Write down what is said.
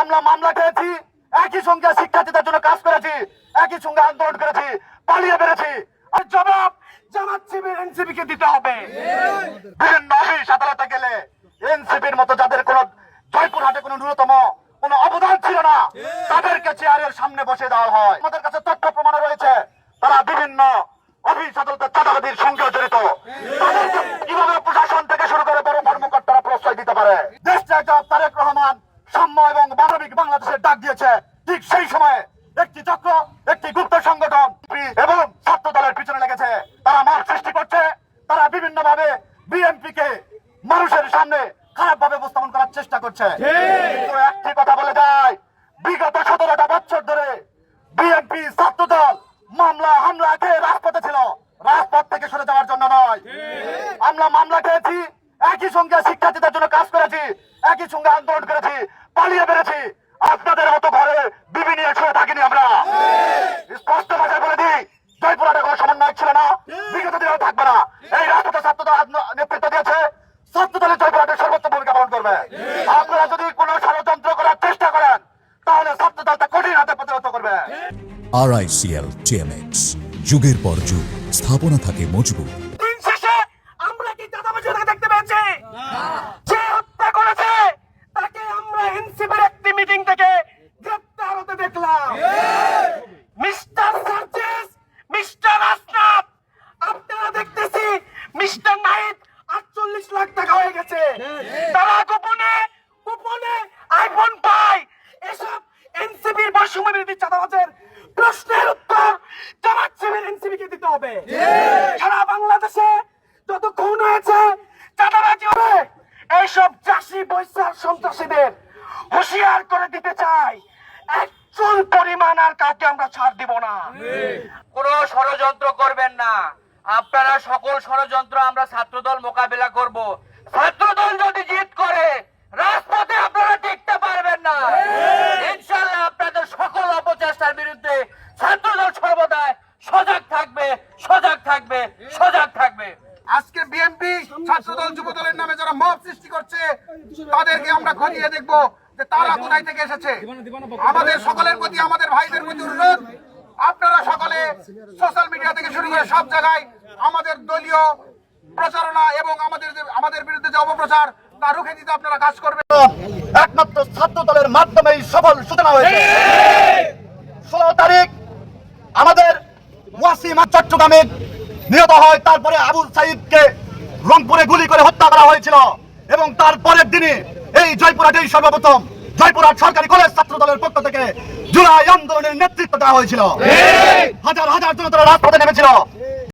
আমরা মামলা খেয়েছি, একই সঙ্গে শিক্ষার্থীদের জন্য কাজ করেছি, একই সঙ্গে আন্দোলন করেছি, পালিয়ে বেড়েছি। আর জবাব জামাত এনসিপি কে দিতে হবে। বিভিন্ন অফিস আদালতে গেলে এনসিপির মতো যাদের কোন জয়পুরহাটে কোনো ন্যূনতম কোনো অবদান ছিল না, তাদেরকে চেয়ারের সামনে বসে দেওয়া হয়। আমাদের কাছে তথ্য প্রমাণ রয়েছে তারা বিভিন্ন অফিস আদালতের চাঁদাবাদির সঙ্গে জড়িত তাদেরকে কীভাবে প্রশাসন থেকে শুরু করে বড় কর্মকর্তারা প্রশ্রয় দিতে পারে দেশ চাইতে তারেক রহমান সাম্য এবং মানবিক বাংলাদেশের ডাক দিয়েছে। ঠিক সেই সময়ে একটি চক্র একটি গুপ্ত সংগঠন এবং ছাত্র দলের পিছনে লেগেছে। তারা মাঠ সৃষ্টি করছে। তারা বিভিন্ন ভাবে বিএনপি কে মানুষের সামনে খারাপ ভাবে উপস্থাপন করার চেষ্টা করছে। একটি কথা বলে যায় বিগত সতেরোটা বছর ধরে বিএনপি ছাত্র দল মামলা হামলা খেয়ে রাজপথে ছিল। রাজপথ থেকে সরে যাওয়ার জন্য নয়। আমরা মামলা খেয়েছি একই সঙ্গে শিক্ষার্থীদের জন্য কাজ একই সঙ্গে আন্দোলন করেছি, পালিয়ে বেড়েছি? আপনাদের মতো ঘরে বিবি নিয়ে শুয়ে থাকিনি আমরা। স্পষ্ট ভাষায় বলে দিই কোনো সমন্বয় ছিল না, বিগত থাকবে না। এই রাজপথে ছাত্র দল আজ নেতৃত্ব দিয়েছে সর্বোচ্চ ভূমিকা পালন করবে। আপনারা যদি কোনো ষড়যন্ত্র করার চেষ্টা করেন, তাহলে ছাত্র দল তা কঠিন হাতে করবে। টিএমএক্স যুগের পর যুগ, স্থাপনা থাকে মজবুত দিন শেষে আমরা কি চাঁদাবাজি তাকে দেখতে পেয়েছি যে হত্যা করেছে তাকে আমরা এনসিপির একটি মিটিং থেকে গ্রেপ্তার হতে দেখলাম মিস্টার সার্জেস মিস্টার আসনাফ আপনারা দেখতেছি মিস্টার নাইট আটচল্লিশ লাখ টাকা হয়ে গেছে। তারা গোপনে গোপনে আইফোন পায়। এসব এনসিপির বৈষম্য বিরোধী চাঁদাবাজের প্রশ্নের উত্তর জামাত শিবির এনসিপি কে দিতে হবে। সারা বাংলাদেশে যত খুন হয়েছে, চাঁদাবাজি হবে। এইসব চাষি বৈশাখ সন্ত্রাসীদের হুঁশিয়ার করে দিতে চাই। এক চুল পরিমাণ আর কাউকে আমরা ছাড় দিব না। কোনো ষড়যন্ত্র করবেন না। আপনারা সকল ষড়যন্ত্র আমরা ছাত্রদল মোকাবেলা করব। ছাত্রদল যদি জিত করে রাজপথে আপনারা টিকতে পারবেন না। ইনশাল্লাহ আপনাদের সকল অপচেষ্টার বিরুদ্ধে ছাত্রদল সর্বদাই সজাগ থাকবে সজাগ থাকবে সজাগ থাকবে। আজকে বিএনপি ছাত্রদল যুবদলের নামে যারা মত সৃষ্টি করছে তাদেরকে আমরা খতিয়ে দেখব যে তারা কোথায় থেকে এসেছে। আমাদের সকলের প্রতি আমাদের ভাইদের প্রতি অনুরোধ আপনারা সকলে সোশ্যাল মিডিয়া থেকে শুরু করে সব জায়গায় আমাদের দলীয় প্রচারণা এবং আমাদের আমাদের বিরুদ্ধে যে অপপ্রচার তা রুখে দিতে আপনারা কাজ করবেন। একমাত্র ছাত্র দলের মাধ্যমেই সফল সূচনা হয়েছে। ষোলো তারিখ আমাদের ওয়াসিম চট্টগ্রামে নিহত হয়। তারপরে আবুল সাইদকে রংপুরে গুলি করে হত্যা করা হয়েছিল এবং তারপরের দিনে এই জয়পুরহাটেই সর্বপ্রথম জয়পুরহাট সরকারি কলেজ ছাত্র দলের পক্ষ থেকে জুলাই আন্দোলনের নেতৃত্ব দেওয়া হয়েছিল। হাজার হাজার জনতারা রাজপথে নেমেছিল।